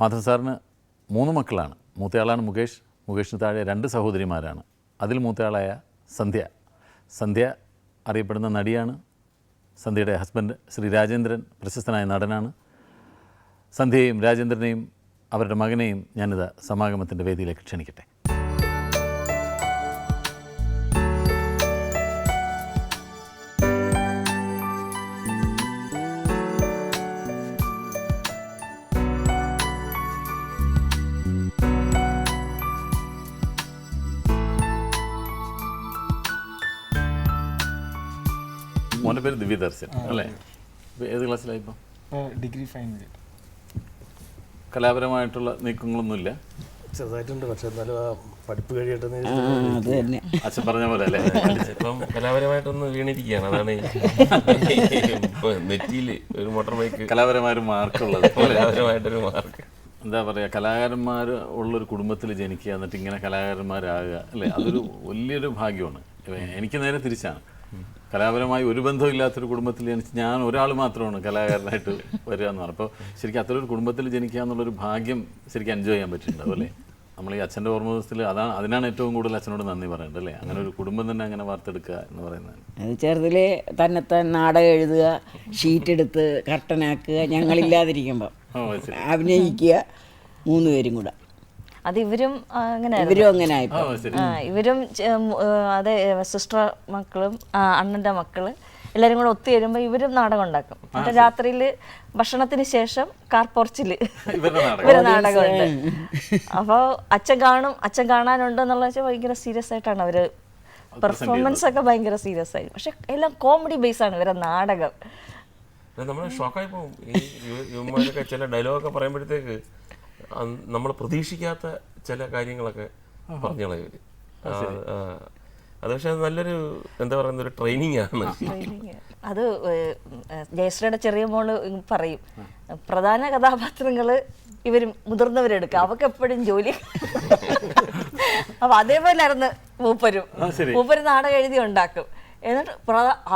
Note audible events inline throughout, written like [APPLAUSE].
മാധവ് സാറിന് മൂന്ന് മക്കളാണ്. മൂത്തയാളാണ് മുകേഷ്. മുകേഷിന് താഴെ രണ്ട് സഹോദരിമാരാണ്. അതിൽ മൂത്തയാളായ സന്ധ്യ. സന്ധ്യ അറിയപ്പെടുന്ന നടിയാണ്. സന്ധ്യയുടെ ഹസ്ബൻഡ് ശ്രീ രാജേന്ദ്രൻ പ്രശസ്തനായ നടനാണ്. സന്ധ്യയെയും രാജേന്ദ്രനെയും അവരുടെ മകനെയും ഞാനിത് സമാഗമത്തിന്റെ വേദിയിലേക്ക് ക്ഷണിക്കട്ടെ. മോന്റെ പേര് ദിവ്യദർശൻ അല്ലേ? ഇപ്പൊ ഏത് ക്ലാസ്സിലായി ഇപ്പോൾ ഡിഗ്രി ഫൈനൽ കലാപരമായിട്ടുള്ള നീക്കങ്ങളൊന്നുമില്ല? ചെറുതായിട്ടുണ്ട് പക്ഷെ എന്നാലും ആ പഠിപ്പ് കഴിയട്ടെ അച്ഛൻ പറഞ്ഞ പോലെ അല്ലേ? ഇപ്പം കലാപരമായിട്ടൊന്ന് വീണിരിക്കുകയാണ് അതാണ് ഇപ്പൊ നെറ്റിയിൽ ഒരു മോട്ടോർ ബൈക്ക് കലാപരമായ ഒരു മാർക്കുള്ളത് കലാപരമായിട്ടൊരു മാർക്ക്. എന്താ പറയുക കലാകാരന്മാർ ഉള്ളൊരു കുടുംബത്തിൽ ജനിക്കുക എന്നിട്ട് ഇങ്ങനെ കലാകാരന്മാരാകുക അല്ലേ? അതൊരു വലിയൊരു ഭാഗ്യമാണ്. എനിക്ക് നേരെ തിരിച്ചാണ്. കലാപരമായി ഒരു ബന്ധമില്ലാത്തൊരു കുടുംബത്തിൽ ജനിച്ച് ഞാൻ ഒരാൾ മാത്രമാണ് കലാകാരനായിട്ട് വരിക എന്ന് പറഞ്ഞു അപ്പോൾ ശരിക്കും അത്ര ഒരു കുടുംബത്തിൽ ജനിക്കുക എന്നുള്ളൊരു ഭാഗ്യം ശരിക്കും എൻജോയ് ചെയ്യാൻ പറ്റുന്നുണ്ടാവും അല്ലേ? നമ്മൾ ഈ അച്ഛന്റെ ഓർമ്മ ദിവസത്തിൽ അതാണ് അതിനാണ് ഏറ്റവും കൂടുതൽ അച്ഛനോട് നന്ദി പറയേണ്ടത് അല്ലേ? അങ്ങനെ ഒരു കുടുംബം തന്നെ അങ്ങനെ വാർത്തെടുക്കുക എന്ന് പറയുന്നത്. അത് തന്നെ തന്നെത്താൻ നാടകം എഴുതുക ഷീറ്റ് എടുത്ത് കർട്ടനാക്കുക ഞങ്ങളില്ലാതിരിക്കുമ്പോൾ അഭിനയിക്കുക മൂന്ന് പേരും കൂടെ. അത് ഇവരും അങ്ങനെ ഇവരും അങ്ങനെ ആയിപ്പോ ആ ഇവരും അതെ സിസ്റ്റർ മക്കളും അണ്ണന്റെ മക്കൾ എല്ലാരും കൂടെ ഒത്തു വരുമ്പോ ഇവരും നാടകം ഉണ്ടാക്കും എന്നിട്ട് രാത്രിയിൽ ഭക്ഷണത്തിന് ശേഷം കാർ പോർച്ചിൽ [LAUGHS] ഇവർ നാടകം ഇവരെ നാടകമുണ്ട്. [LAUGHS] അപ്പോൾ അച്ഛൻ കാണും അച്ഛൻ കാണാനുണ്ട് എന്നുള്ള വെച്ചാൽ ഭയങ്കര സീരിയസ് ആയിട്ടാണ് അവർ പെർഫോമൻസ് ഒക്കെ ഭയങ്കര സീരിയസ് ആയി. പക്ഷെ എല്ലാം കോമഡി ബേസ് ആണ് ഇവരെ നാടകം നമ്മൾ ഷോക്കായി പോകും ഈ യുവമാരൊക്കെ ചില ഡയലോഗൊക്കെ പറയുമ്പോഴത്തേക്ക് നമ്മൾ പ്രതീക്ഷിക്കാത്ത ചില കാര്യങ്ങളൊക്കെ പറഞ്ഞു കളയവര് അത് പക്ഷെ നല്ലൊരു എന്താ പറയുന്ന ഒരു ട്രെയിനിങ് ആണ് അത് ജയശ്രീയുടെ ചെറിയ മോൾ പറയും പ്രധാന കഥാപാത്രങ്ങൾ ഇവർ മുതിർന്നവരെടുക്കുക അവർക്ക് എപ്പോഴും ജോലി [LAUGHS] അപ്പൊ അതേപോലെ ആയിരുന്നു മൂപ്പരും മൂപ്പര് നാടകം എഴുതി ഉണ്ടാക്കും. എന്നിട്ട്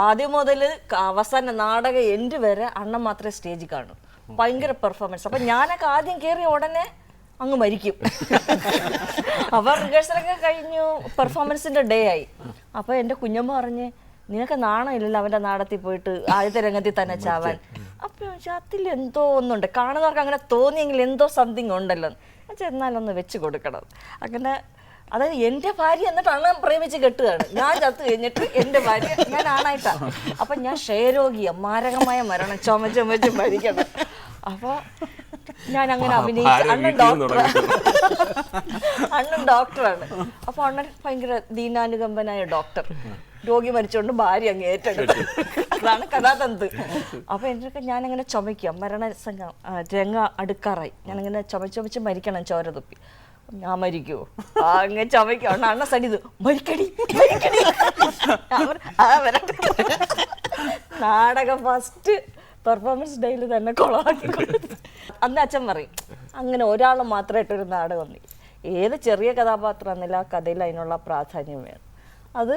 ആദ്യം മുതൽ അവസാന നാടകം എൻഡ് വരെ അണ്ണൻ മാത്രമേ സ്റ്റേജിൽ കാണൂ. ഭയങ്കര പെർഫോമൻസ് അപ്പൊ ഞാനൊക്കെ ആദ്യം കയറിയ ഉടനെ അങ്ങ് മരിക്കും. അപ്പൊ റിഹേഴ്സലൊക്കെ കഴിഞ്ഞു പെർഫോമൻസിന്റെ ഡേ ആയി. അപ്പൊ എന്റെ കുഞ്ഞമ്മ പറഞ്ഞ് നിനക്ക് നാണമില്ലല്ലോ അവന്റെ നാടത്തിൽ പോയിട്ട് ആദ്യത്തെ രംഗത്തിൽ തന്നെ ചാവാൻ. അപ്പൊ അതിൽ എന്തോ ഒന്നുണ്ട്? കാണുന്നവർക്ക് അങ്ങനെ തോന്നിയെങ്കിൽ എന്തോ സംതിങ് ഉണ്ടല്ലോ. എന്നാലൊന്ന് വെച്ച് കൊടുക്കണം. അങ്ങനെ അതായത് എന്റെ ഭാര്യ എന്നിട്ട് അണ്ണൻ പ്രേമിച്ച് കെട്ടുകയാണ്. ഞാൻ ചത്തു കഴിഞ്ഞിട്ട് എന്റെ ഭാര്യ ഞാൻ ആണായിട്ടാണ് അപ്പൊ ഞാൻ ക്ഷയരോഗിയ മാരകമായ മരണം. ചുമ ചുമച്ച് മരിക്കണം. അപ്പൊ ഞാൻ അങ്ങനെ അഭിനയിച്ചു അണ്ണൻ ഡോക്ടർ [LAUGHS] അണ്ണൻ ഡോക്ടറാണ് അപ്പൊ അണ്ണൻ ഭയങ്കര ദീനാനുകമ്പനായ ഡോക്ടർ രോഗി മരിച്ചോണ്ട് ഭാര്യ അങ്ങ് ഏറ്റെടുത്തു. അതാണ് കഥാതന്ത്. അപ്പൊ എന്നൊക്കെ ഞാനങ്ങനെ ചുമയ്ക്കാം. മരണ സംഘം ആ, രംഗ അടുക്കാറായി. ഞാനങ്ങനെ ചുമച്ച് ചുമച്ച് മരിക്കണം ചോര തുപ്പി. ഞാൻ മരിക്കുവോ ആ അങ്ങനെ ചുമയ്ക്കും. അണ്ണ അണ്ണ സടിത് മരിക്കടി മരിക്കടി. ആ വരട്ടെ. നാടകം ഫസ്റ്റ് പെർഫോമൻസ് ഡേയിൽ തന്നെ കൊളാക്കി അന്ന് അച്ഛൻ പറയും അങ്ങനെ ഒരാൾ മാത്രമായിട്ടൊരു നാടകം വന്നി. ഏത് ചെറിയ കഥാപാത്രം എന്നില്ല ആ കഥയിൽ അതിനുള്ള പ്രാധാന്യം വേണം. അത്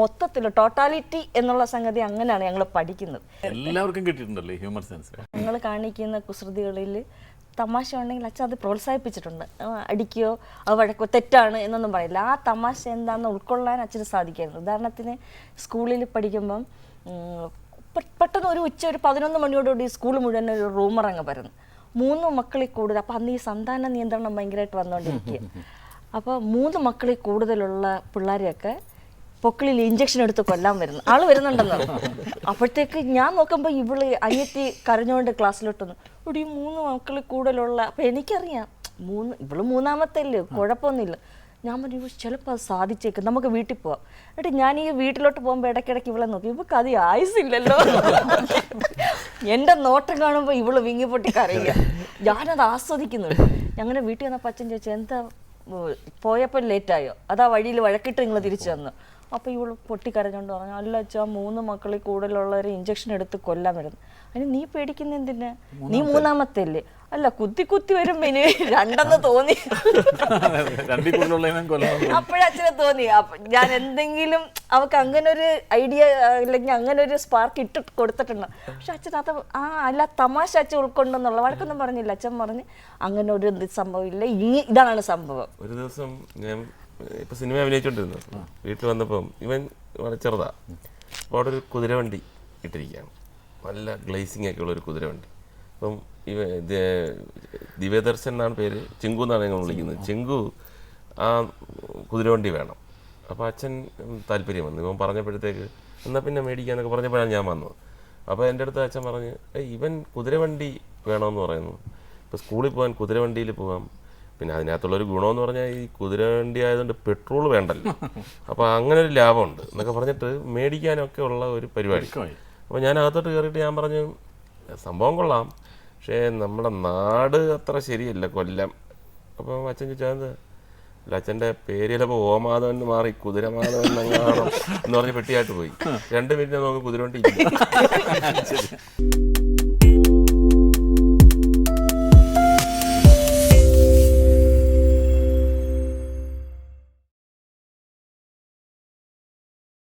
മൊത്തത്തിൽ ടോട്ടാലിറ്റി എന്നുള്ള സംഗതി അങ്ങനെയാണ് ഞങ്ങൾ പഠിക്കുന്നത്. എല്ലാവർക്കും കിട്ടിയിട്ടുണ്ടല്ലേ ഹ്യൂമർ സെൻസ് ഞങ്ങൾ കാണിക്കുന്ന കുസൃതികളിൽ തമാശ ഉണ്ടെങ്കിൽ അച്ഛൻ അത് പ്രോത്സാഹിപ്പിച്ചിട്ടുണ്ട്. അടിക്കുകയോ അത് വഴക്കോ തെറ്റാണ് എന്നൊന്നും പറയില്ല. ആ തമാശ എന്താണെന്ന് ഉൾക്കൊള്ളാൻ അച്ഛന് സാധിക്കായിരുന്നു. ഉദാഹരണത്തിന് സ്കൂളിൽ പഠിക്കുമ്പം പെട്ടെന്ന് ഒരു ഉച്ച ഒരു പതിനൊന്ന് മണിയോടുകൂടി സ്കൂൾ മുഴുവൻ ഒരു റൂമർ അങ്ങ് പരന്നു മൂന്ന് മക്കളിൽ കൂടുതൽ അപ്പം അന്ന് ഈ സന്താന നിയന്ത്രണം ഭയങ്കരമായിട്ട് വന്നുകൊണ്ടിരിക്കുക അപ്പോൾ മൂന്ന് മക്കളിൽ കൂടുതലുള്ള പിള്ളേരെയൊക്കെ പൊക്കിളിൽ ഇഞ്ചക്ഷൻ എടുത്ത് കൊല്ലാൻ വരുന്നു. ആൾ വരുന്നുണ്ടെന്ന് അപ്പോഴത്തേക്ക് ഞാൻ നോക്കുമ്പോൾ ഇവൾ അനിയത്തി കരഞ്ഞുകൊണ്ട് ക്ലാസ്സിലോട്ട് വന്നു ഇവിടെ ഈ മൂന്ന് മക്കളിൽ കൂടുതലുള്ള അപ്പം എനിക്കറിയാം മൂന്ന് ഇവൾ മൂന്നാമത്തെ അല്ലേ? കുഴപ്പമൊന്നുമില്ല. ഞാൻ പറഞ്ഞു ചിലപ്പോൾ അത് സാധിച്ചേക്കും. നമുക്ക് വീട്ടിൽ പോവാം. എന്നിട്ട് ഞാൻ ഈ വീട്ടിലോട്ട് പോകുമ്പോൾ ഇടയ്ക്കിടയ്ക്ക് ഇവളെ നോക്കി. ഇവൾക്ക് അത് ആയുസില്ലല്ലോ എന്റെ നോട്ടം കാണുമ്പോൾ ഇവൾ വിങ്ങി പൊട്ടി കരയുക. ഞാനത് ആസ്വദിക്കുന്നുണ്ട്. ഞങ്ങളുടെ വീട്ടിൽ വന്ന പച്ചൻ ചോദിച്ചു എന്താ പോയപ്പോൾ ലേറ്റായോ? അതാ വഴിയിൽ വഴക്കിട്ട് നിങ്ങൾ തിരിച്ചു തന്നു അപ്പോൾ ഇവൾ പൊട്ടിക്കരഞ്ഞോണ്ട് പറഞ്ഞു അല്ല അച്ഛാ മൂന്ന് മക്കളിൽ കൂടുതലുള്ളവരെ ഇഞ്ചക്ഷൻ എടുത്ത് കൊല്ലാൻ വരുന്നു. അതിന് നീ പേടിക്കുന്ന എന്തിനാ? നീ മൂന്നാമത്തെ അല്ലേ? അല്ല കുത്തി കുത്തി വരുമ്പോ ഇനി രണ്ടെന്ന് തോന്നി. രണ്ടിൽ കൂടുതലുള്ളതിനും അപ്പോഴച്ഛനെ തോന്നി. ഞാൻ എന്തെങ്കിലും അവക്ക് അങ്ങനെ ഒരു ഐഡിയ അല്ലെങ്കിൽ അങ്ങനെ ഒരു സ്പാർക്ക് ഇട്ട് കൊടുത്തിട്ടുണ്ട്. പക്ഷെ അച്ഛൻ അത് ആ അല്ല തമാശ അച്ഛൻ ഉൾക്കൊണ്ടെന്നുള്ള വഴക്കൊന്നും പറഞ്ഞില്ല. അച്ഛൻ പറഞ്ഞ് അങ്ങനെ ഒരു സംഭവം ഇല്ല. ഇനി ഇതാണ് സംഭവം. ഒരു ദിവസം ഞാൻ ഇപ്പൊ സിനിമ അഭിനയിച്ചോണ്ടിരുന്നു. വീട്ടിൽ വന്നപ്പം ഇവൻ വളരെ ചെറുതാ. അപ്പോൾ അവിടെ ഒരു കുതിരവണ്ടി ഇട്ടിരിക്കുകയാണ്. നല്ല ഗ്ലേസിംഗ് ഒക്കെ ഉള്ള ഒരു കുതിരവണ്ടി. അപ്പം ഇവ ദിവ്യദർശൻ എന്നാണ് പേര്. ചിങ്കു എന്നാണ് ഞങ്ങൾ വിളിക്കുന്നത്. ചിങ്കു. ആ കുതിരവണ്ടി വേണം. അപ്പോൾ അച്ഛൻ താല്പര്യം വന്നു. ഇവൻ പറഞ്ഞപ്പോഴത്തേക്ക് എന്നാൽ പിന്നെ മേടിക്കാന്നൊക്കെ പറഞ്ഞപ്പോഴാണ് ഞാൻ വന്നത്. അപ്പോൾ എന്റെ അടുത്ത് അച്ഛൻ പറഞ്ഞ് "ഏയ് ഇവൻ കുതിരവണ്ടി വേണമെന്ന് പറയുന്നു. ഇപ്പോൾ സ്കൂളിൽ പോകാൻ കുതിരവണ്ടിയിൽ പോകാം പിന്നെ അതിനകത്തുള്ളൊരു ഗുണമെന്ന് പറഞ്ഞാൽ ഈ കുതിരവണ്ടി ആയതുകൊണ്ട് പെട്രോൾ വേണ്ടല്ലോ. അപ്പോൾ അങ്ങനെ ഒരു ലാഭമുണ്ട് എന്നൊക്കെ പറഞ്ഞിട്ട് മേടിക്കാനൊക്കെ ഉള്ള ഒരു പരിപാടി. അപ്പോൾ ഞാൻ അകത്തോട്ട് കയറിയിട്ട് ഞാൻ പറഞ്ഞു സംഭവം കൊള്ളാം. പക്ഷേ നമ്മുടെ നാട് അത്ര ശരിയല്ല. കൊല്ലം. അപ്പോൾ അച്ഛൻ ചോദിച്ചാൽ അല്ല അച്ഛന്റെ പേര് ചിലപ്പോൾ ഓമാധവൻ എന്ന് മാറി കുതിരമാധവൻ എന്നങ്ങാണോ എന്ന് പറഞ്ഞ് പെട്ടിയായിട്ട് പോയി. രണ്ട് മിനിറ്റ് നോക്കി കുതിരവണ്ടി [LAUGHS]